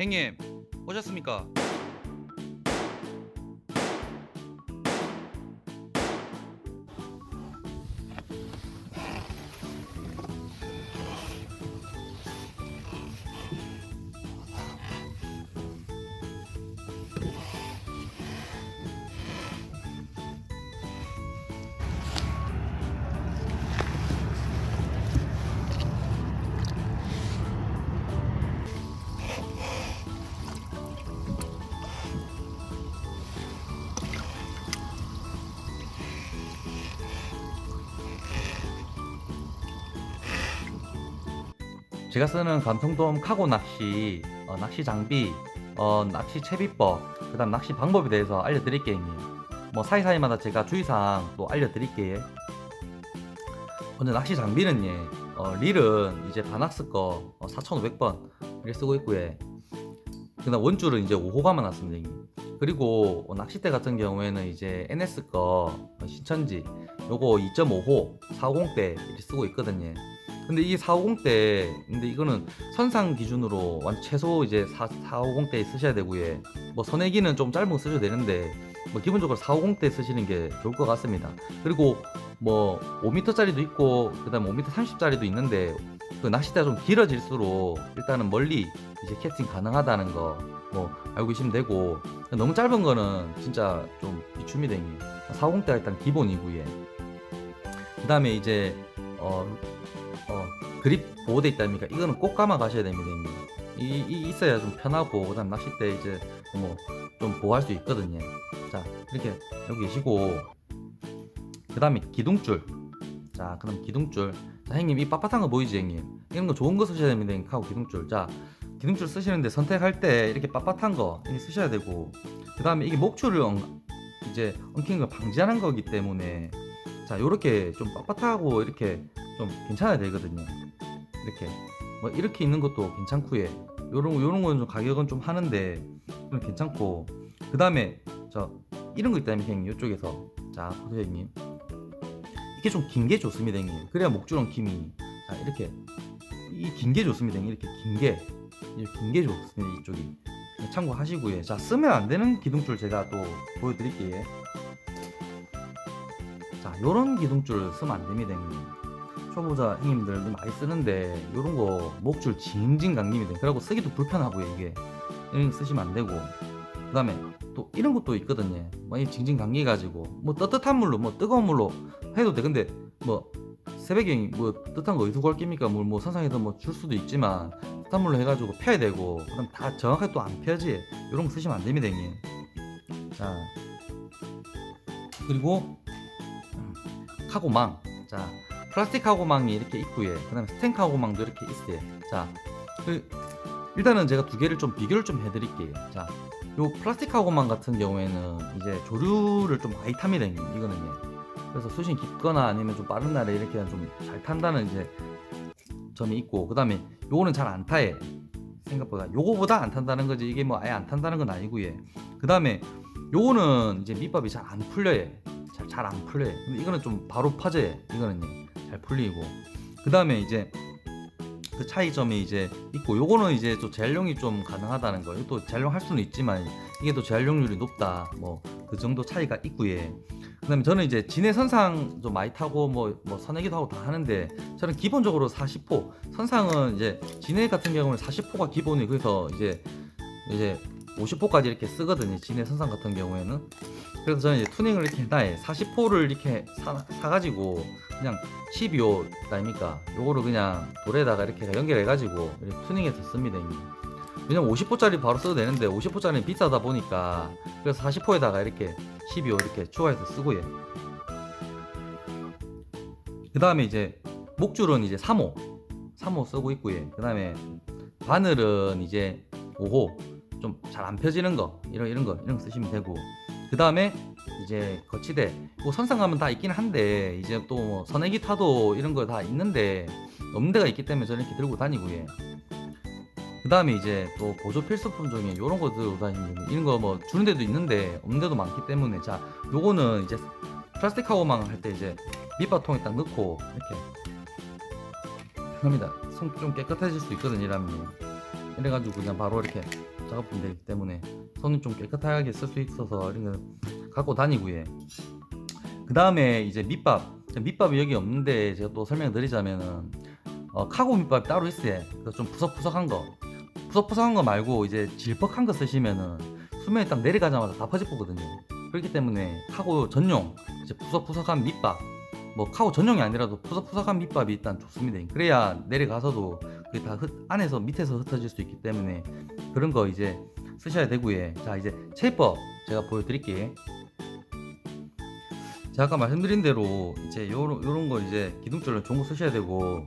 행님 오셨습니까? 제가 쓰는 감성돔 카고 낚시 어, 낚시 장비 어, 낚시 채비법 그 다음 낚시 방법에 대해서 알려드릴게요 형님. 뭐 사이사이마다 제가 주의사항 또 알려드릴게요. 먼저 낚시 장비는 예 어, 릴은 이제 바낙스 거 어, 4500번 이렇게 쓰고 있고요. 그 다음 원줄은 이제 5호가만 났습니다 형님. 그리고 어, 낚싯대 같은 경우에는 이제 NS 거 어, 신천지 요거 2.5호 450대 이렇게 쓰고 있거든요 근데 이게 450대 근데 이거는 선상 기준으로 완 최소 이제 4, 450대 쓰셔야 되고요. 뭐 선회기는 좀 짧은 거 쓰셔도 되는데 뭐 기본적으로 450대 쓰시는 게 좋을 것 같습니다. 그리고 뭐 5m짜리도 있고 그 다음에 5m 30짜리도 있는데 그 낚싯대가 좀 길어질수록 일단은 멀리 이제 캐스팅 가능하다는 거 뭐 알고 계시면 되고. 너무 짧은 거는 진짜 좀 비춥니다 형님 450대가 일단 기본이고요. 그 다음에 이제 어, 어, 그립 보호대 있다니까. 이거는 꼭 감아 가셔야 됩니다 이, 이 있어야 좀 편하고 그다음 낚싯대 이제 뭐 좀 보호할 수 있거든요. 자 이렇게 여기 계시고. 그 다음에 기둥줄. 자 그럼 기둥줄. 자 형님 이 빳빳한 거 보이지 형님? 이런 거 좋은 거 쓰셔야 됩니다 형님 하고 기둥줄. 자 기둥줄 쓰시는데 선택할 때 이렇게 빳빳한 거 이렇게 쓰셔야 되고. 그 다음에 이게 목줄을 엉, 이제 엉키는 걸 방지하는 거기 때문에. 자 요렇게 좀 빳빳하고 이렇게 좀 괜찮아야 되거든요. 이렇게. 뭐 이렇게 있는 것도 괜찮고요 요런 요런 거는 좀 가격은 좀 하는데 좀 괜찮고. 그 다음에 저 이런 거 있다면 형님 이쪽에서. 자 보세요 형님. 이게 좀 긴 게 좋습니다 형님. 그래야 목줄 엉킴이. 자 이렇게. 이 긴 게 좋습니다 형님. 이렇게 긴게. 긴게 좋습니다 이쪽이. 참고하시고요. 자 쓰면 안 되는 기둥줄 제가 또 보여드릴게요. 자 요런 기둥줄 쓰면 안 됩니다 형님 초보자 형님들 많이 쓰는데 요런 거 목줄 징징 감깁니다 그리고 쓰기도 불편하고요 이게. 이런 거 쓰시면 안 되고. 그 다음에 또 이런 것도 있거든요. 많이 징징 감기 가지고 뭐 따뜻한 물로 뭐 뜨거운 물로 해도 돼. 근데 뭐 새벽에 뭐 뜨뜻한 거 어디서 구할 깁니까? 물뭐 선상에서 뭐 줄 수도 있지만 따뜻한 물로 해가지고 펴야 되고 그럼 다 정확하게 또 안 펴지? 이런 거 쓰시면 안 됩니다 형님. 자. 그리고 카고망. 자 플라스틱 카고망이 이렇게 있고요 그 다음에 스텐 카고망도 이렇게 있어요. 자 그, 일단은 제가 두 개를 좀 비교를 좀 해드릴게요. 자 요 플라스틱 카고망 같은 경우에는 이제 조류를 좀 많이 탑니다 형님 이거는요. 그래서 수심 깊거나 아니면 좀 빠른 날에 이렇게 좀 잘 탄다는 이제 점이 있고 그 다음에 요거는 잘 안 타요. 생각보다. 요거보다 안 탄다는 거지. 이게 뭐 아예 안 탄다는 건 아니고요 그 다음에 요거는 이제 밑밥이 잘 안 풀려요. 잘잘안 풀려요. 근데 이거는 좀 바로 파져요 이거는요 잘 풀리고. 그 다음에 이제 그 차이점이 이제 있고 요거는 이제 또 재활용이 좀 가능하다는 거 이것도 재활용할 수는 있지만 이게 또 재활용률이 높다. 뭐 그 정도 차이가 있고요. 그다음에 저는 이제 진해 선상 좀 많이 타고 뭐, 뭐 선회기도 하고 다 하는데 저는 기본적으로 40호. 선상은 이제 진해 같은 경우는 40호가 기본이 그래서 이제 이제 50호까지 이렇게 쓰거든요. 진해 선상 같은 경우에는 그래서 저는 이제 투닝을 이렇게 해놔요 40호를 이렇게 사, 사가지고 그냥 12호 아닙니까 요거를 그냥 돌에다가 이렇게 연결해가지고 투닝해서 씁니다 형님 왜냐면 50호짜리 바로 써도 되는데 50호짜리는 비싸다 보니까 그래서 40호에다가 이렇게 12호 이렇게 추가해서 쓰고요. 그 다음에 이제 목줄은 이제 3호, 3호 쓰고 있고요. 그 다음에 바늘은 이제 5호, 좀 잘 안 펴지는 거 이런 이런 거 이런 거 쓰시면 되고. 그 다음에 이제 거치대, 뭐 선상 가면 다 있긴 한데 이제 또 뭐 선행기 타도 이런 거 다 있는데 없는 데가 있기 때문에 저는 이렇게 들고 다니고 요. 그 다음에 이제 또 보조 필수품 중에 이런 거 들고 다니는 이런 거 뭐 주는 데도 있는데 없는 데도 많기 때문에 자 요거는 이제 플라스틱 카고망 할때 이제 밑바통에 딱 넣고 이렇게 합니다 손 좀 깨끗해질 수 있거든요 이러면 이래가지고 그냥 바로 이렇게 작업하면 되기 때문에 손은 좀 깨끗하게 쓸 수 있어서 이런 거 갖고 다니고요. 그 다음에 이제 밑밥 밑밥이 여기 없는데 제가 또 설명드리자면은 어, 카고 밑밥 따로 있어요. 그래서 좀 푸석푸석한 거 푸석푸석한 거 말고 이제 질퍽한 거 쓰시면은 수면에 딱 내려가자마자 다 퍼집거든요. 그렇기 때문에 카고 전용 이제 푸석푸석한 밑밥 뭐 카고 전용이 아니라도 푸석푸석한 밑밥이 일단 좋습니다. 그래야 내려가서도 그게 다 흩, 안에서 밑에서 흩어질 수 있기 때문에 그런 거 이제 쓰셔야 되고요. 자 이제 체법 제가 보여드릴게요. 제가 아까 말씀드린 대로 이제 요런 요런 거 이제 기둥줄은 좋은 거 쓰셔야 되고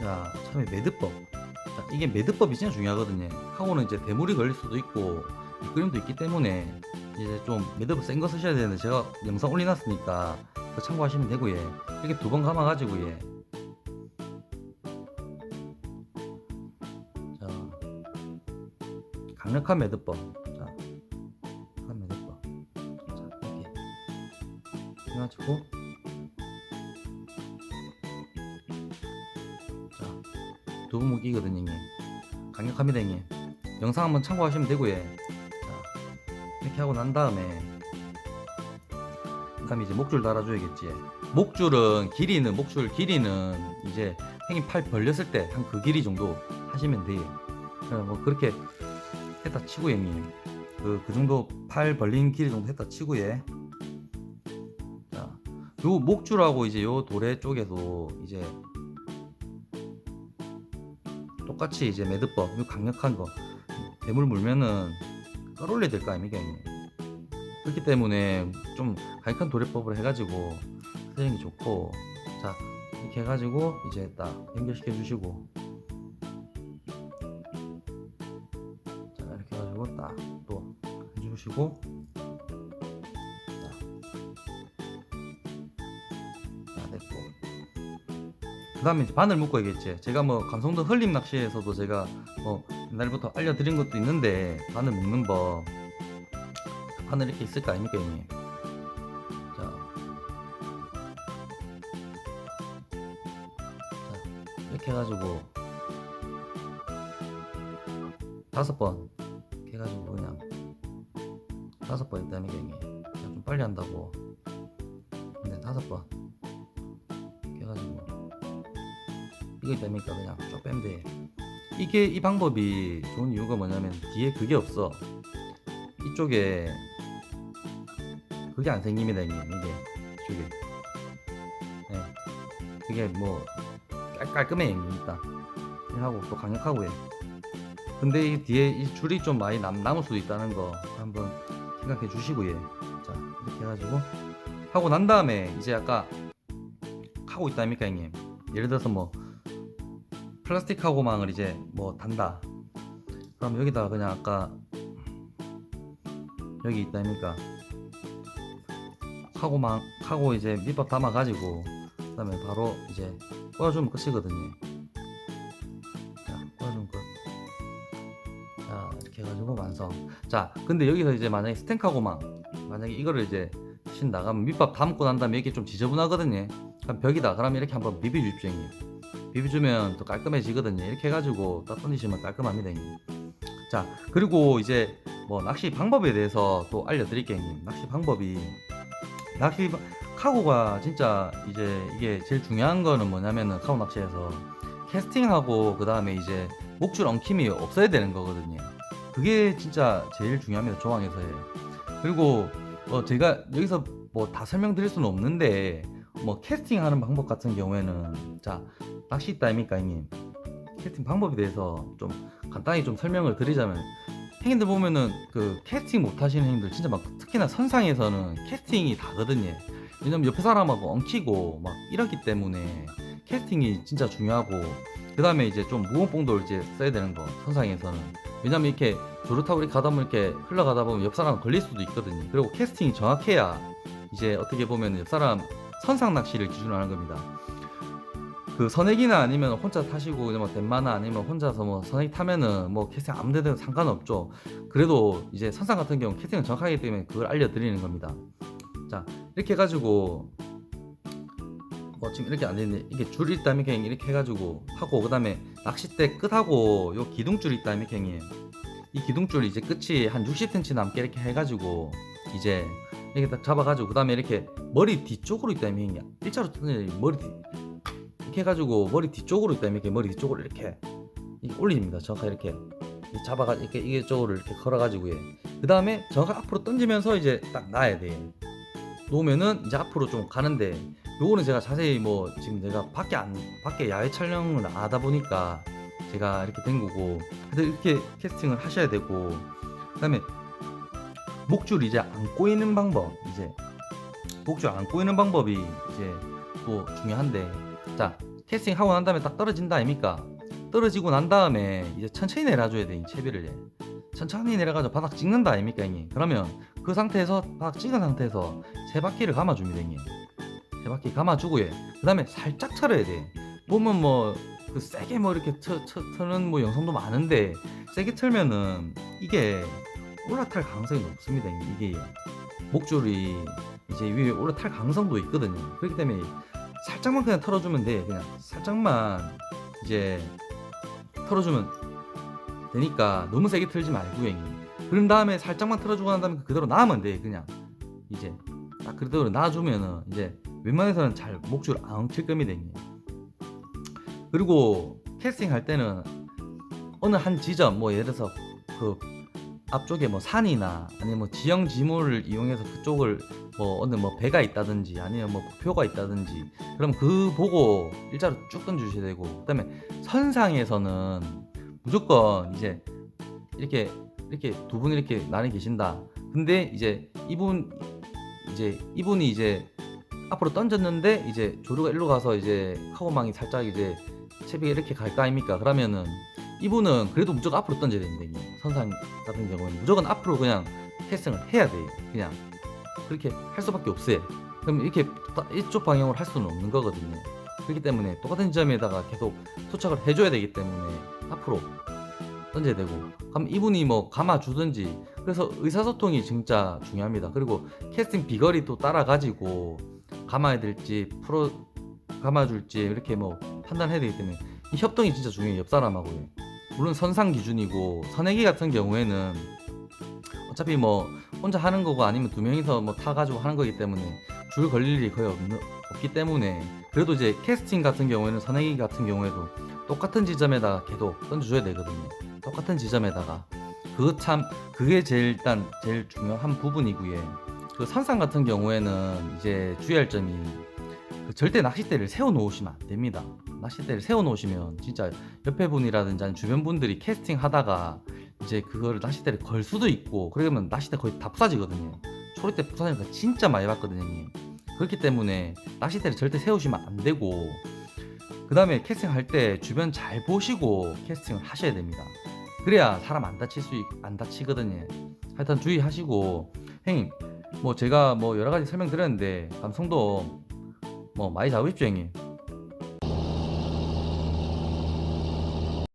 자 처음에 매듭법 자 이게 매듭법이 진짜 중요하거든요. 하고는 이제 대물이 걸릴 수도 있고 그림도 있기 때문에 이제 좀 매듭을 센 거 쓰셔야 되는데 제가 영상 올려놨으니까 참고하시면 되고요. 이렇게 두 번 감아가지고 예. 강력한 매듭법. 자 강력한 매듭법. 자 이렇게 해가지고 자두 번 묶이거든요. 이게. 강력합니다, 이게. 영상 한번 참고하시면 되고요. 자 이렇게 하고 난 다음에 그다음에 이제 목줄 달아줘야겠지. 목줄은 길이는 목줄 길이는 이제 형님 팔 벌렸을 때 한 그 길이 정도 하시면 돼요. 어, 뭐 그렇게 했다 치고 형님 그, 그 정도 팔 벌린 길이 정도 했다 치고 예. 자, 요 목줄하고 이제 요 도래 쪽에도 이제 똑같이 이제 매듭법, 요 강력한 거 대물 물면은 끌어올려야 될 거 아닙니까 형님? 그렇기 때문에 좀 강력한 도래법을 해가지고 게 좋고 자 이렇게 해가지고 이제 딱 연결시켜 주시고 주시고 자, 자 됐고. 그 다음에 이제 바늘 묶어야겠지. 제가 뭐 감성도 흘림 낚시에서도 제가 뭐 옛날부터 알려드린 것도 있는데 바늘 묶는 법. 바늘 이렇게 있을 거 아닙니까 형님? 자, 자 이렇게 해가지고 다섯 번 다섯 번 있다는 게 제가 좀 빨리 한다고. 근데 다섯 번 해가지고 이거 있다니까 그냥 쭉 돼. 이게 이 방법이 좋은 이유가 뭐냐면 뒤에 그게 없어. 이쪽에 그게 안 생깁니다 형님 이게 이쪽에. 네. 그게 뭐 깔, 깔끔해 일단. 하고 또 강력하고요 근데 이 뒤에 이 줄이 좀 많이 남, 남을 수도 있다는 거 한번 생각해 주시고요 자 이렇게 해가지고 하고 난 다음에 이제 아까 하고 있다니까 형님? 예를 들어서 뭐 플라스틱 하고망을 이제 뭐 단다. 그럼 여기다가 그냥 아까 여기 있다니까? 카고망 카고 이제 밑밥 담아 가지고 그다음에 바로 이제 꼬아주면 끝이거든요. 이렇게 해가지고 완성. 자 근데 여기서 이제 만약에 스텐카고망 만약에 이거를 이제 신 나가면 밑밥 담고 난 다음에 이게 좀 지저분하거든요. 그럼 벽이다. 그러면 이렇게 한번 비벼 주십시오, 형님. 비벼주면 또 깔끔해지거든요. 이렇게 해가지고 딱 던지시면 깔끔합니다, 형님. 자 그리고 이제 뭐 낚시 방법에 대해서 또 알려드릴게요, 형님. 낚시 방법이 낚시 방- 카고가 진짜 이제 이게 제일 중요한 거는 뭐냐면은 카고 낚시에서 캐스팅하고 그 다음에 이제 목줄 엉킴이 없어야 되는 거거든요. 그게 진짜 제일 중요합니다, 조항에서의. 그리고 뭐 제가 여기서 뭐 다 설명드릴 수는 없는데 뭐 캐스팅하는 방법 같은 경우에는 자 낚시 있다 아닙니까, 형님? 캐스팅 방법에 대해서 좀 간단히 좀 설명을 드리자면 행인들 보면은 그 캐스팅 못 하시는 행인들 진짜 막 특히나 선상에서는 캐스팅이 다거든요. 왜냐면 옆에 사람하고 엉키고 막 이렇기 때문에 캐스팅이 진짜 중요하고 그 다음에 이제 좀 무거운 봉도를 이제 써야 되는 거 선상에서는 왜냐면 이렇게 조르타고 이렇게 가다 보면 이렇게 흘러가다 보면 옆 사람 걸릴 수도 있거든요. 그리고 캐스팅이 정확해야 이제 어떻게 보면 옆 사람 선상 낚시를 기준으로 하는 겁니다. 그 선액이나 아니면 혼자 타시고 그냥 뭐 덴마나 아니면 혼자서 뭐 선액 타면은 뭐 캐스팅 아무 데든 상관없죠. 그래도 이제 선상 같은 경우 캐스팅은 정확하기 때문에 그걸 알려드리는 겁니다. 자 이렇게 해가지고 뭐 지금 이렇게 안 되는데 이게 줄 있다 이렇게 이렇게 해가지고 하고 그 다음에 낚싯대 끝하고 요 기둥줄 있다 형님 이. 기둥줄 이제 끝이 한 60cm 남게 이렇게 해가지고 이제 이렇게 딱 잡아가지고 그 다음에 이렇게 머리 뒤쪽으로 있다 형님 일자로 머리 뒤 이렇게 해가지고 머리 뒤쪽으로 있다 이렇게 머리 뒤쪽으로 이렇게. 올립니다. 정확하게 이렇게. 이 잡아가 이렇게 이게 쪽으로 이렇게 걸어가지고 그 다음에 정확하게 앞으로 던지면서 이제 딱 놔야 돼. 놓으면은 이제 앞으로 좀 가는데 요거는 제가 자세히 뭐 지금 내가 밖에 안 밖에 야외 촬영을 안 하다 보니까 제가 이렇게 된 거고 근데 이렇게 캐스팅을 하셔야 되고 그다음에 목줄 이제 안 꼬이는 방법 이제 목줄 안 꼬이는 방법이 이제 또 중요한데 자 캐스팅 하고 난 다음에 딱 떨어진다 아닙니까? 떨어지고 난 다음에 이제 천천히 내려줘야 돼 이 채비를. 얘. 천천히 내려가지고 바닥 찍는다 아닙니까 형님? 그러면 그 상태에서 바닥 찍은 상태에서 세 바퀴를 감아줍니다 형님 세 바퀴 감아주고 예. 그 다음에 살짝 털어야 돼. 보면 뭐 그 세게 뭐 이렇게 터, 터, 터는 뭐 영상도 많은데 세게 틀면은 이게 올라탈 가능성이 높습니다. 이게. 목줄이 이제 위에 올라탈 가능성도 있거든요. 그렇기 때문에 살짝만 그냥 털어주면 돼. 그냥 살짝만 이제 털어주면 되니까 너무 세게 틀지 말고 형님. 그런 다음에 살짝만 틀어주고 난 다음에 그대로 놔면 돼 그냥. 이제 딱 그대로 놔주면은 이제 웬만해서는 잘 목줄 안 엉킬 겁니다 형님 그리고 캐스팅 할 때는 어느 한 지점 뭐 예를 들어서 그 앞쪽에 뭐 산이나 아니면 뭐 지형 지물을 이용해서 그쪽을 뭐 어느 뭐 배가 있다든지 아니면 뭐 표가 있다든지 그럼 그 보고 일자로 쭉 던져주셔야 되고 그다음에 선상에서는 무조건 이제 이렇게 이렇게 두 분이 이렇게 나뉘 계신다. 근데 이제 이분 이제 이분이 이제 앞으로 던졌는데 이제 조류가 일로 가서 이제 카고망이 살짝 이제 채비가 이렇게 갈까 아닙니까? 그러면은 이분은 그래도 무조건 앞으로 던져야. 이게. 선상 같은 경우는 무조건 앞으로 그냥 캐스팅을 해야 돼요. 그냥 그렇게 할 수밖에 없어요. 그럼 이렇게 딱 이쪽 방향으로 할 수는 없는 거거든요. 그렇기 때문에 똑같은 지점에다가 계속 토착을 해줘야 되기 때문에 앞으로 던져야 되고 그럼 이분이 뭐 감아주든지 그래서 의사소통이 진짜 중요합니다 그리고 캐스팅 비거리 또 따라가지고 감아야 될지 풀어 감아줄지 이렇게 뭐 판단해야 되기 때문에 이 협동이 진짜 중요해요 옆 사람하고요 물론 선상 기준이고 선행기 같은 경우에는 어차피 뭐 혼자 하는 거고 아니면 두 명이서 뭐 타가지고 하는 거기 때문에 줄 걸릴 일이 거의 없는, 없기 때문에 그래도 이제 캐스팅 같은 경우에는 선행기 같은 경우에도 똑같은 지점에다가 계속 던져줘야 되거든요. 똑같은 지점에다가 그거 참 그게 제일 일단 제일 중요한 부분이고요. 그 선상 같은 경우에는 이제 주의할 점이 그 절대 낚싯대를 세워 놓으시면 안 됩니다. 낚싯대를 세워 놓으시면 진짜 옆에 분이라든지 아니면 주변 분들이 캐스팅 하다가 이제 그거를 낚싯대를 걸 수도 있고 그러면 낚싯대 거의 다 부사지거든요. 초리대 부사지는 거 진짜 많이 봤거든요. 그렇기 때문에 낚싯대를 절대 세우시면 안 되고 그 다음에 캐스팅 할 때 주변 잘 보시고 캐스팅을 하셔야 됩니다. 그래야 사람 안 다칠 수, 있, 안 다치거든요. 하여튼 주의하시고, 형님, 뭐 제가 뭐 여러 가지 설명드렸는데, 감성도 뭐 많이 잡으십시오, 형님.